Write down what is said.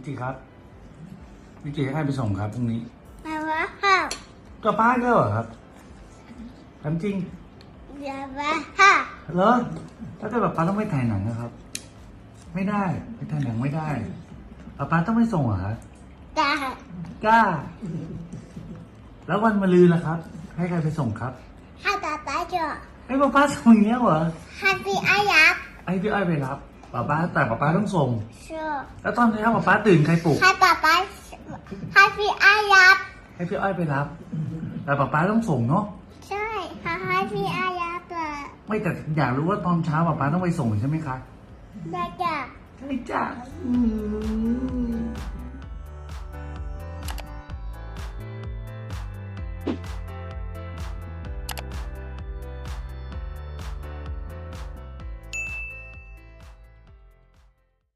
วิจิครับ วิจิให้ใครไปส่งครับพรุ่งนี้มาว่าค่ะก็ป้าก็เหรอครับทำจริงอย่าว่าค่ะเหรอถ้าเกิดแบบป้าต้องไปถ่ายหนังนะครับ ไม่ได้ไปถ่ายหนังไม่ได้ป้าป้าต้องไปส่งเหรอครับตากล้า แล้ววันมะรืนล่ะครับ ให้ใครไปส่งครับให้ตาตาเจาะให้ป้าป้าส่งอย่างเงี้ยเหรอให้พี่อายักให้พี่อ้อยไปรับ ป้าป้าแต่ป้าป้าต้องส่งเชื่อแล้วตอนเช้าป้าป้าตื่นใครปลุกให้ป๊าป๊าให้พี่อายักให้พี่อ้อยไปรับ แต่ป้าป้าต้องส่งเนาะใช่ค่ะให้พี่อายักเลยไม่แต่อยากรู้ว่าตอนเช้าป้าป้าต้องไปส่งใช่ไหมคะได้จ้ะใช่จ้ะอืม